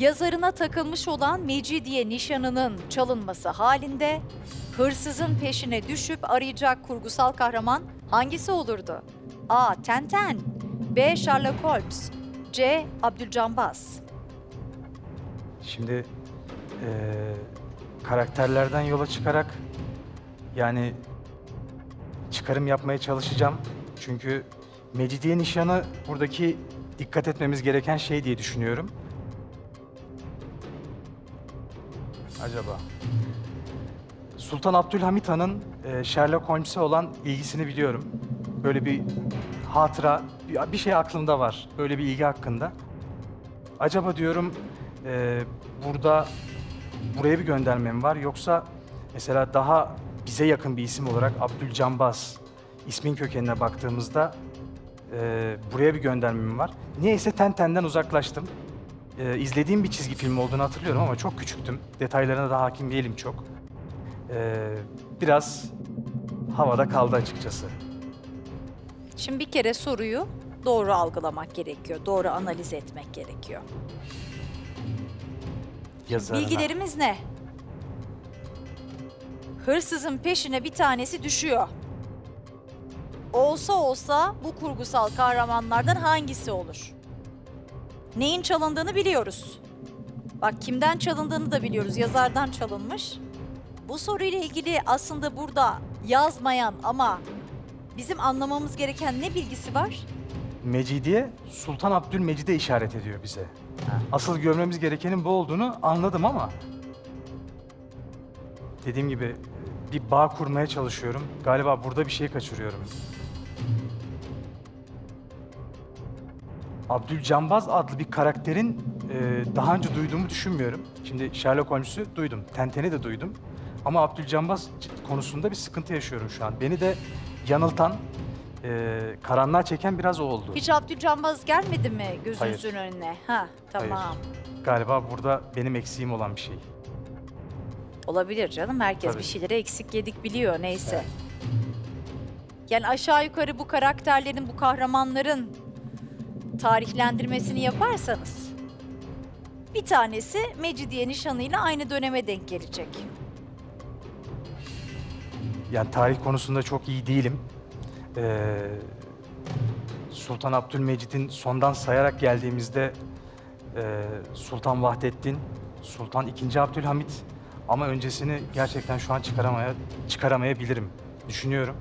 Yazarına takılmış olan Mecidiye nişanının çalınması halinde hırsızın peşine düşüp arayacak kurgusal kahraman hangisi olurdu? A. Tenten B. Sherlock Holmes C. Abdülcambaz Şimdi eee, karakterlerden yola çıkarak yani çıkarım yapmaya çalışacağım. Çünkü Mecidiye nişanı buradaki dikkat etmemiz gereken şey diye düşünüyorum. Acaba? Sultan Abdülhamit Han'ın eee, Sherlock Holmes'e olan ilgisini biliyorum. Böyle bir hatıra, bir, bir şey aklımda var. Böyle bir ilgi hakkında. Acaba diyorum eee, burada buraya bir göndermem var yoksa mesela daha bize yakın bir isim olarak Abdülcambaz ismin kökenine baktığımızda eee, buraya bir göndermem var. Niyeyse Tenten'den uzaklaştım. Eee izlediğim bir çizgi film olduğunu hatırlıyorum ama çok küçüktüm. Detaylarına da hakim değilim çok. Eee, biraz havada kaldı açıkçası. Şimdi bir kere soruyu doğru algılamak gerekiyor. Doğru analiz etmek gerekiyor. Yazarına. Bilgilerimiz ne? Hırsızın peşine bir tanesi düşüyor. Olsa olsa bu kurgusal kahramanlardan hangisi olur? Neyin çalındığını biliyoruz. Bak kimden çalındığını da biliyoruz. Yazardan çalınmış. Bu soruyla ilgili aslında burada yazmayan ama bizim anlamamız gereken ne bilgisi var? Mecidiye Sultan Abdülmecid'e işaret ediyor bize. Asıl görmemiz gerekenin bu olduğunu anladım ama dediğim gibi bir bağ kurmaya çalışıyorum. Galiba burada bir şey kaçırıyorum. Abdülcambaz adlı bir karakterin e, daha önce duyduğumu düşünmüyorum. Şimdi Sherlock Holmes'u duydum, Tenten'i de duydum. Ama Abdülcambaz konusunda bir sıkıntı yaşıyorum şu an. Beni de yanıltan, e, karanlığa çeken biraz o oldu. Hiç Abdülcanbaz gelmedi mi gözünüzün önüne? Ha, tamam. Hayır. Galiba burada benim eksiğim olan bir şey. Olabilir canım. Herkes Tabii. bir şeyleri eksik yedik biliyor neyse. Yani aşağı yukarı bu karakterlerin, bu kahramanların tarihlendirmesini yaparsanız bir tanesi Mecidiye nişanıyla aynı döneme denk gelecek. Yani tarih konusunda çok iyi değilim. Ee, Sultan Abdülmecid'in sondan sayarak geldiğimizde e, Sultan Vahdettin, Sultan II. Abdülhamit ama öncesini gerçekten şu an çıkaramaya çıkaramayabilirim düşünüyorum.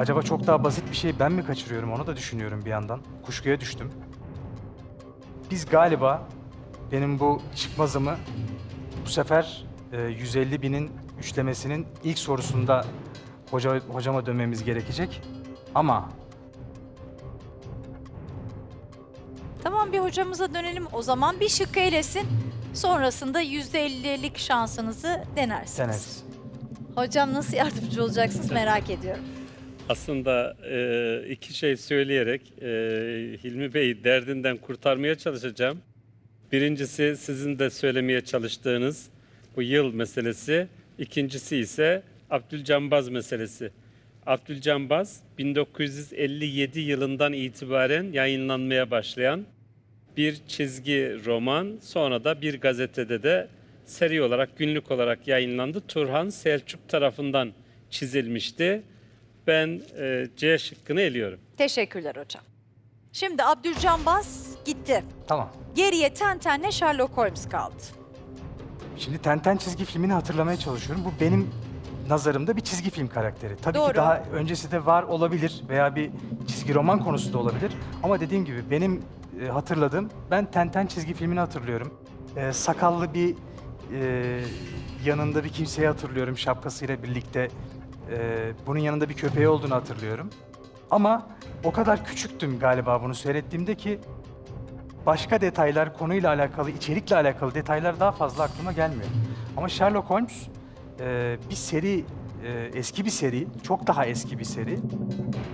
Acaba çok daha basit bir şey ben mi kaçırıyorum onu da düşünüyorum bir yandan. Kuşkuya düştüm. Biz galiba benim bu çıkmazımı bu sefer e, 150 binin üçlemesinin ilk sorusunda hoca, hocama dönmemiz gerekecek. Ama Tamam bir hocamıza dönelim. O zaman bir şık elesin. Sonrasında %50'lik şansınızı denersiniz. deneriz. Hocam nasıl yardımcı olacaksınız merak ediyorum. Aslında e, iki şey söyleyerek e, Hilmi Bey derdinden kurtarmaya çalışacağım. Birincisi sizin de söylemeye çalıştığınız bu yıl meselesi. İkincisi ise Abdülcambaz meselesi. Abdülcambaz 1957 yılından itibaren yayınlanmaya başlayan bir çizgi roman sonra da bir gazetede de seri olarak günlük olarak yayınlandı. Turhan Selçuk tarafından çizilmişti. Ben e, C şıkkını eliyorum. Teşekkürler hocam. Şimdi Abdülcanbaz gitti. Tamam. Geriye Tenten'le Sherlock Holmes kaldı. Şimdi Tenten çizgi filmini hatırlamaya çalışıyorum. Bu benim nazarımda bir çizgi film karakteri. Tabii Doğru. ki daha öncesi de var olabilir veya bir çizgi roman konusu da olabilir. Ama dediğim gibi benim e, hatırladığım, ben Tenten çizgi filmini hatırlıyorum. E, sakallı bir e, yanında bir kimseyi hatırlıyorum şapkasıyla birlikte. E, bunun yanında bir köpeği olduğunu hatırlıyorum. Ama o kadar küçüktüm galiba bunu seyrettiğimde ki başka detaylar, konuyla alakalı, içerikle alakalı detaylar daha fazla aklıma gelmiyor. Ama Sherlock Holmes e, bir seri, e, eski bir seri, çok daha eski bir seri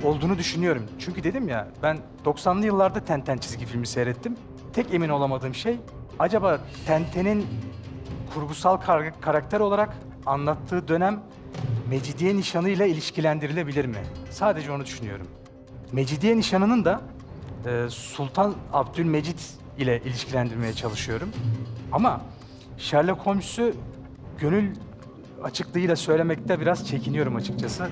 olduğunu düşünüyorum. Çünkü dedim ya, ben 90'lı yıllarda Tenten çizgi filmi seyrettim. Tek emin olamadığım şey, acaba Tenten'in kurgusal kar- karakter olarak anlattığı dönem Mecidiye nişanıyla ilişkilendirilebilir mi? Sadece onu düşünüyorum. Mecidiye nişanının da e, Sultan Abdülmecit ile ilişkilendirmeye çalışıyorum. Ama Sherlock Holmes'u gönül açıklığıyla söylemekte biraz çekiniyorum açıkçası.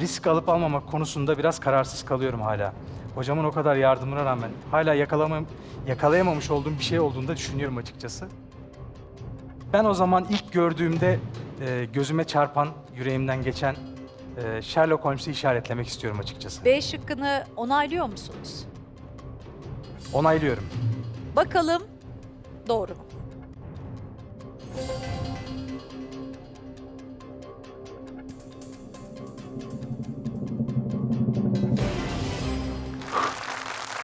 Risk alıp almamak konusunda biraz kararsız kalıyorum hala. Hocamın o kadar yardımına rağmen hala yakalamam, yakalayamamış olduğum bir şey olduğunu da düşünüyorum açıkçası. Ben o zaman ilk gördüğümde e, gözüme çarpan, yüreğimden geçen e, Sherlock Holmes'u işaretlemek istiyorum açıkçası. B şıkkını onaylıyor musunuz? Onaylıyorum. Bakalım doğru mu?